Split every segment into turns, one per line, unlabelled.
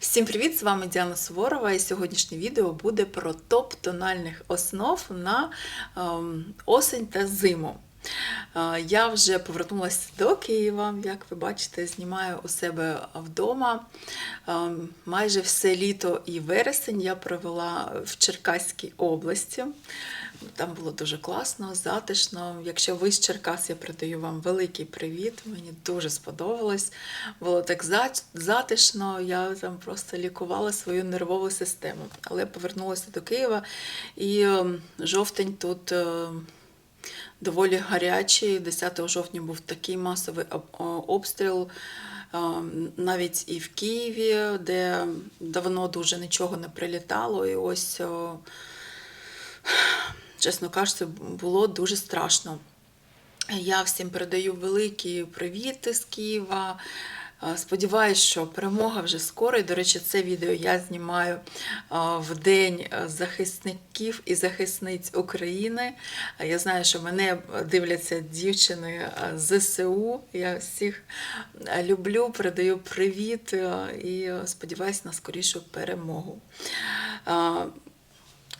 Всім привіт! З вами Діана Суворова, і сьогоднішнє відео буде про топ тональних основ на ем, осень та зиму. Е, Я вже повернулася до Києва, як ви бачите, знімаю у себе вдома. Ем, Майже все літо і вересень я провела в Черкаській області. Там було дуже класно, затишно. Якщо ви з Черкас, я передаю вам великий привіт. Мені дуже сподобалось. Було так затишно, я там просто лікувала свою нервову систему. Але повернулася до Києва і ем, жовтень тут. е, доволі гарячий. 10 жовтня був такий масовий обстріл. Навіть і в Києві, де давно дуже нічого не прилітало. І ось, чесно кажучи, було дуже страшно. Я всім передаю великі привіти з Києва. Е, Сподіваюсь, що перемога вже скоро. І, до речі, це відео я знімаю е, в День е, захисників і захисниць України. Я знаю, що мене дивляться дівчини з ЗСУ. Я всіх люблю, передаю привіт і сподіваюся на скорішу перемогу.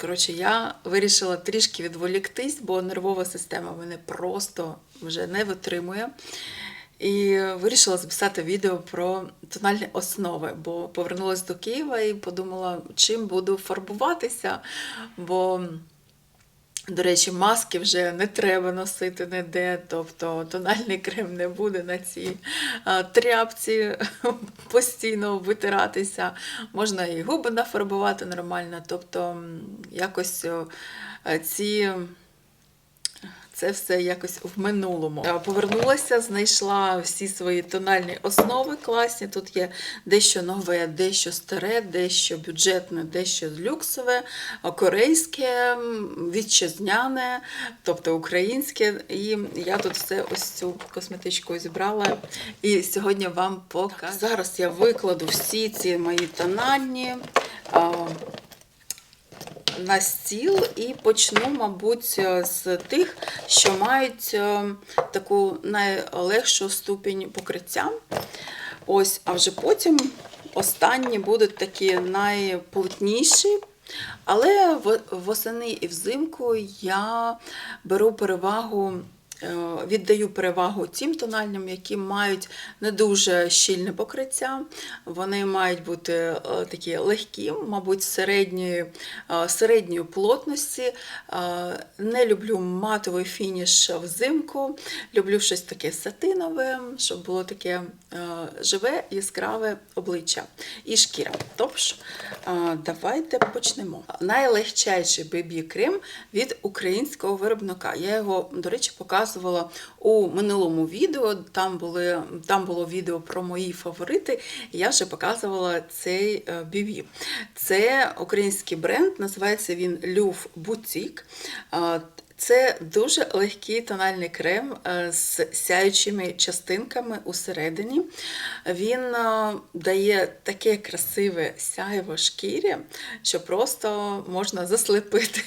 Коротше, я вирішила трішки відволіктись, бо нервова система мене просто вже не витримує. І вирішила записати відео про тональні основи, бо повернулася до Києва і подумала, чим буду фарбуватися. Бо, до речі, маски вже не треба носити ніде, тобто тональний крем не буде на цій тряпці постійно витиратися. Можна і губи нафарбувати нормально. Тобто, якось ці. Це все якось в минулому. Е, Повернулася, знайшла всі свої тональні основи класні. Тут є дещо нове, дещо старе, дещо бюджетне, дещо люксове, корейське, вітчизняне, тобто українське. І я тут все ось цю косметичку зібрала. І сьогодні вам покажу. Зараз я викладу всі ці мої тональні. На стіл і почну, мабуть, з тих, що мають е, таку найлегшу ступінь покриття. Ось, а вже потім останні будуть такі найплотніші. Але восени і взимку я беру перевагу. Е, Віддаю перевагу тим тональням, які мають не дуже щільне покриття. Вони мають бути е, такі легкі, мабуть, середньої, е, середньої плотності. Не люблю матовий фініш взимку. Люблю щось таке сатинове, щоб було таке живе, яскраве обличчя і шкіра. Тож, давайте почнемо. Найлегчайший BB крем від українського виробника. Я його, до речі, показувала у минулому відео. Там, були, там було відео про мої фаворити. Я вже показувала цей е, BB. Це український бренд, називається він Люф Boutique. Е, Це дуже легкий тональний крем е, з сяючими частинками усередині. Він дає таке красиве сяєво шкірі, що просто можна заслепити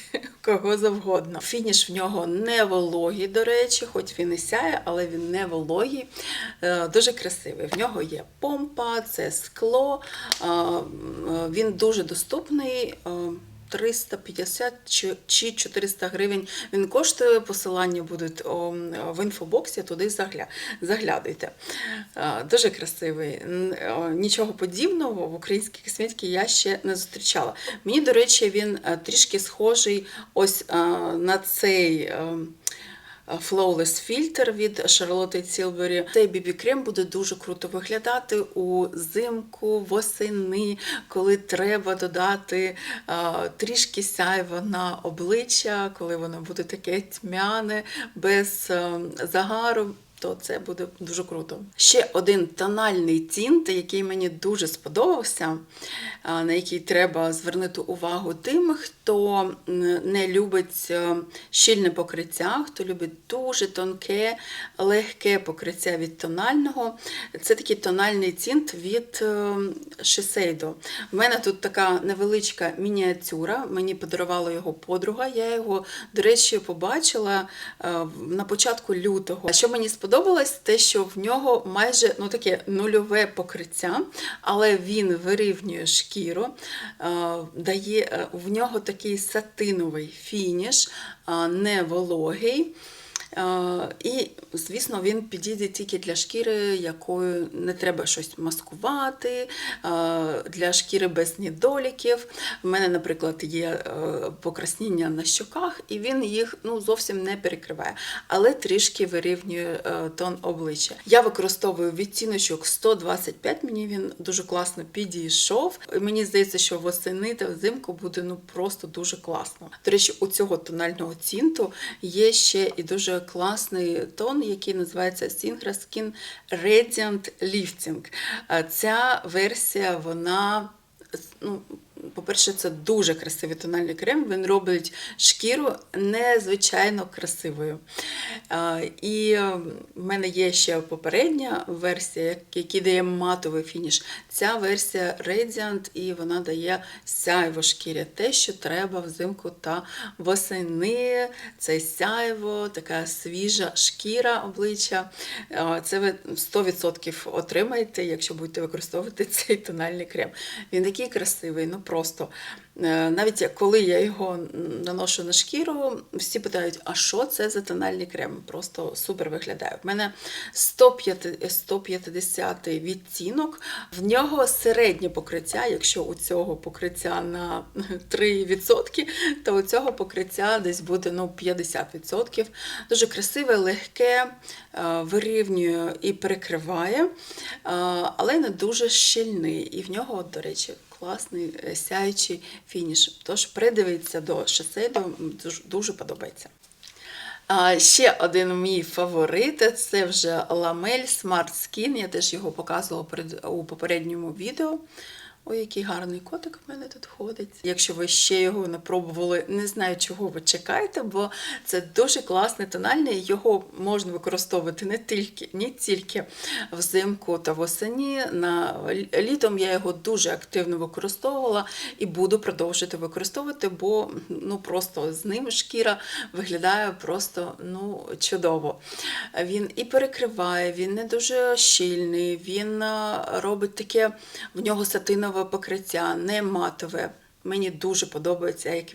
кого завгодно. Фініш в нього не вологий, до речі, хоч він і сяє, але він не вологий. Е, Дуже красивий. В нього є помпа, це скло. е, е, Він дуже доступний. Е, 350 чи- чи 400 гривень він коштує. Посилання будуть в інфобоксі, туди заглядайте. Е, Дуже красивий. Нічого подібного в українській косметиці я ще не зустрічала. Мені, до речі, він е, трішки схожий ось е, на цей. Е, Flawless Filter від Charlotte Tilbury. Цей бібі-крем буде дуже круто виглядати у зимку, восени, коли треба додати а, трішки сяйва на обличчя, коли воно буде таке тьмяне, без а, загару. То це буде дуже круто. Ще один тональний тінт, який мені дуже сподобався, на який треба звернути увагу тим, хто не любить е, щільне покриття, хто любить дуже тонке, легке покриття від тонального. Це такий тональний тінт від Shiseido. У мене тут така невеличка мініатюра, мені подарувала його подруга. Я його, до речі, побачила е, на початку лютого. Що мені сподобалось те, що в нього майже ну, таке нульове покриття, але він вирівнює шкіру, е, дає в нього такий сатиновий фініш, не вологий. Е, І, звісно, він підійде тільки для шкіри, якою не треба щось маскувати, е, для шкіри без недоліків. У мене, наприклад, є е, покраснення на щоках, і він їх ну, зовсім не перекриває, але трішки вирівнює тон обличчя. Я використовую відтіночок 125, мені він дуже класно підійшов. Мені здається, що восени та взимку буде ну просто дуже класно. До речі, у цього тонального тінту є ще і дуже класний тон, який називається Singra Skin Radiant Lifting. Ця версія, вона. Ну, по-перше, це дуже красивий тональний крем. Він робить шкіру незвичайно красивою. І е, в мене є ще попередня версія, який дає матовий фініш. Ця версія Radiant, і вона дає сяйво шкірі, те, що треба взимку та восени. Це сяйво, така свіжа шкіра обличчя. Це ви 100% отримаєте, якщо будете використовувати цей тональний крем. Він такий красивий, ну просто. Е, Навіть коли я його наношу на шкіру, всі питають, а що це за тональний крем? Просто супер виглядає. В мене 150 150 відтінок, в нього середнє покриття, якщо у цього покриття на 3%, то у цього покриття десь буде ну, 50%. Дуже красиве, легке, е, вирівнює і перекриває, е, але не дуже щільний. І в нього, до речі, класний е, сяючий фініш. Тож придивіться до шоседу, дуже, подобається. Ще один мій фаворит це вже ламель Smart Skin. Я теж його показувала у попередньому відео. Ой, який гарний котик в мене тут ходить. Якщо ви ще його не пробували, не знаю, чого ви чекаєте, бо це дуже класний тональний. Його можна використовувати не тільки, не тільки взимку та восені. На літом я його дуже активно використовувала і буду продовжувати використовувати, бо ну просто з ним шкіра виглядає просто ну чудово. Він і перекриває, він не дуже щільний, він робить таке в нього сатинове покриття, не матове. Мені дуже подобається, як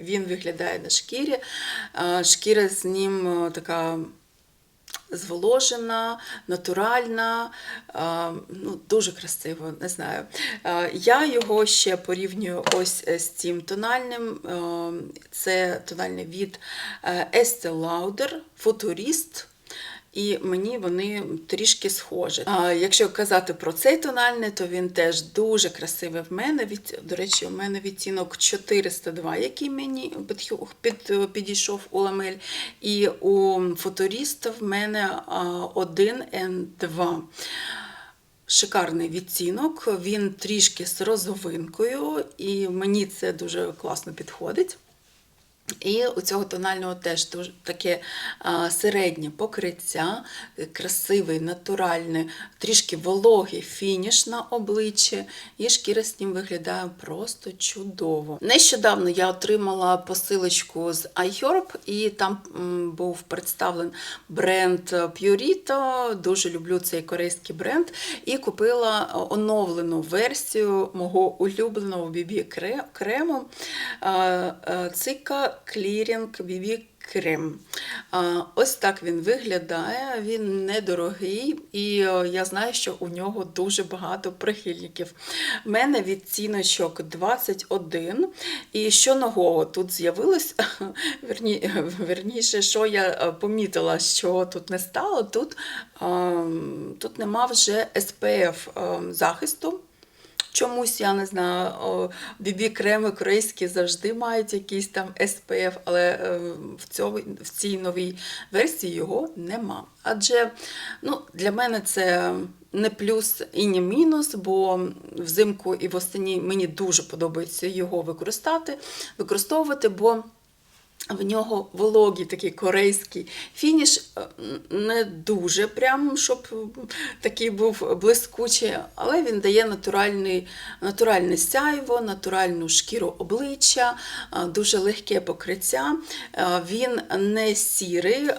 він- виглядає на шкірі. Шкіра з ним така зволожена, натуральна, ну, дуже красиво, не знаю. Я його ще порівнюю ось з цим тональним. Це тональний від е, Estee Lauder, Futurist. І мені вони трішки схожі. А якщо казати про цей тональний, то він теж дуже красивий в мене. Від, до речі, у мене відтінок 402, який мені під, під, підійшов у ламель. І у футуріста в мене а, 1 N2. Шикарний відтінок, він трішки з розовинкою, і мені це дуже класно підходить. І у цього тонального теж таке середнє покриття, красивий, натуральний, трішки вологий фініш на обличчі, і шкіра з ним виглядає просто чудово. Нещодавно я отримала посилочку з iHerb, і там був представлений бренд Purito. Дуже люблю цей корейський бренд. І купила оновлену версію мого улюбленого BB крему. Цика Clearing BB Крем. Ось так він виглядає, він недорогий, і е, я знаю, що у нього дуже багато прихильників. У мене відціночок 21. І що нового тут з'явилось, верні, верніше, що я е, помітила, що тут не стало, тут, тут нема вже SPF захисту. Чомусь, я не знаю, бібі-креми корейські завжди мають якийсь там SPF, але е, в, цьому, в цій новій версії його нема. Адже ну, для мене це не плюс і не мінус, бо взимку і восені мені дуже подобається його використати, використовувати, бо В нього вологий такий корейський фініш, е, не дуже прям, щоб такий був блискучий, але він дає натуральний, натуральне сяйво, натуральну шкіру обличчя, е, дуже легке покриття. Е, Він не сірий,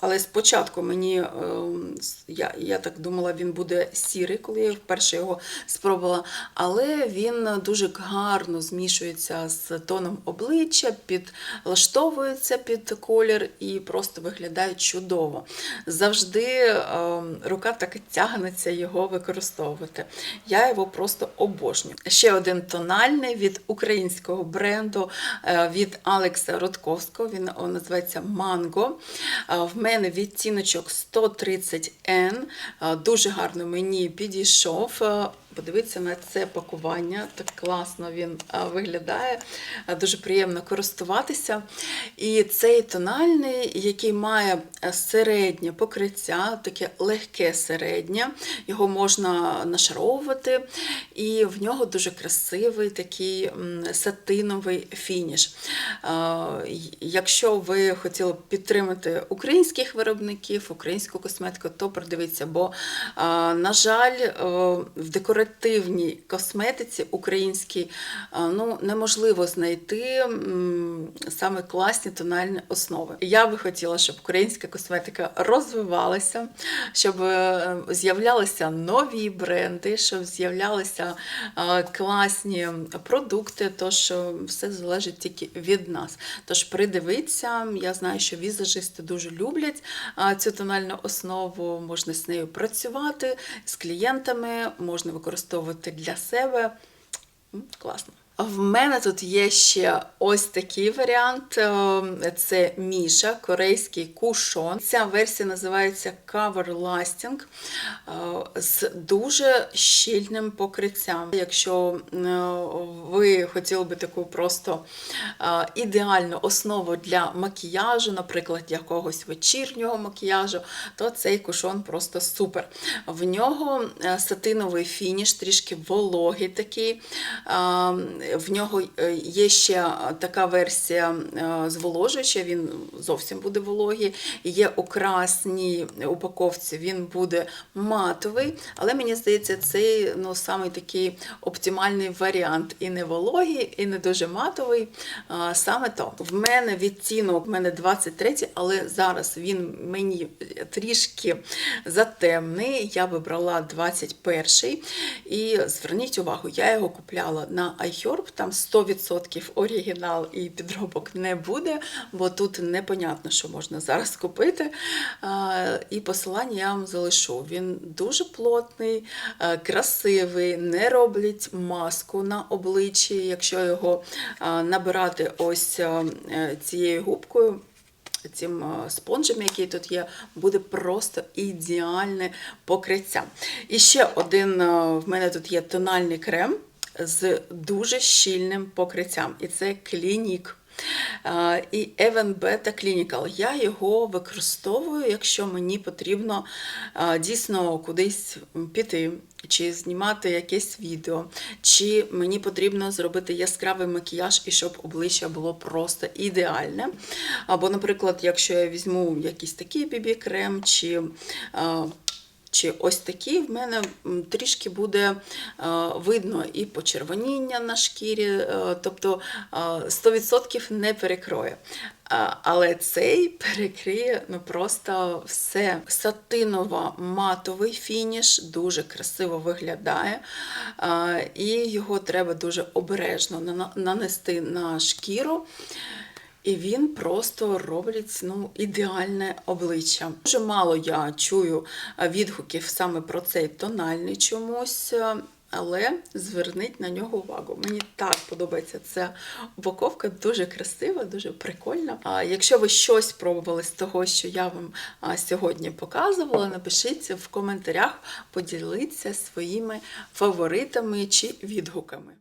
але спочатку мені, я, я так думала, він буде сірий, коли я вперше його спробувала. Але він дуже гарно змішується з тоном обличчя, підлаштовується під колір і просто виглядає чудово. Завжди е, рука так і тягнеться його використовувати. Я його просто обожнюю. Ще один тональний від українського бренду е, від Алекса Рудковського. Він називається Манго. Е, В мене відтіночок 130N. Е, Дуже гарно мені підійшов. Подивіться на це пакування, так класно він виглядає, дуже приємно користуватися. І цей тональний, який має е, середнє покриття, таке легке середнє, його можна нашаровувати, і в нього дуже красивий такий сатиновий фініш. Якщо ви хотіли підтримати українських виробників, українську косметику, то придивіться, бо, на жаль, в декоративній косметиці українській ну, неможливо знайти саме класні тональні основи. Я би хотіла, щоб українська косметика розвивалася, щоб е, з'являлися нові бренди, щоб з'являлися е, класні продукти, тож е, все залежить тільки від нас. Тож придивіться, я знаю, що візажисти дуже люблять цю тональну основу, можна з нею працювати з клієнтами, можна використовувати для себе. Класно. В мене тут є ще ось такий варіант. е, Це Міша, корейський кушон. Ця версія називається Cover Lasting е, з дуже щільним покриттям. Якщо е, ви хотіли би таку просто ідеальну основу для макіяжу, наприклад, якогось вечірнього макіяжу, то цей кушон просто супер. В нього сатиновий фініш, трішки вологий такий. В нього е, є ще така версія е, зволожуюча, він зовсім буде вологий. Є у упаковці, він буде матовий, але мені здається, цей ну, самий такий оптимальний варіант. І не вологий, і не дуже матовий. Саме то. В мене відтінок, в мене 23, але зараз він мені трішки затемний. Я вибрала 21. І зверніть увагу, я його купляла на iHerb, там 100% оригінал і підробок не буде, бо тут непонятно, що можна зараз купити. І посилання я вам залишу. Він дуже плотний, красивий, не роблять маску на обличчі, якщо його набирати ось цією губкою цим спонжем, який тут є, буде просто ідеальне покриття. І ще один в мене тут є тональний крем з дуже щільним покриттям, і це клінік. І Even Beta Clinical. Я його використовую, якщо мені потрібно дійсно кудись піти, чи знімати якесь відео, чи мені потрібно зробити яскравий макіяж і щоб обличчя було просто ідеальне. Або, наприклад, якщо я візьму якийсь такий бібі-крем, чи чи ось такий, в мене трішки буде е, видно і почервоніння на шкірі, е, тобто е, 100% не перекроє. Але цей перекриє ну просто все. Сатиново матовий фініш, дуже красиво виглядає. І його треба дуже обережно нанести на шкіру. І він просто робить ну, ідеальне обличчя. Дуже мало я чую е, відгуків саме про цей тональний чомусь. е, Але зверніть на нього увагу. Мені так подобається ця упаковка, дуже красива, дуже прикольна. А якщо ви щось пробували з того, що я вам сьогодні показувала, напишіть в коментарях, поділіться своїми фаворитами чи відгуками.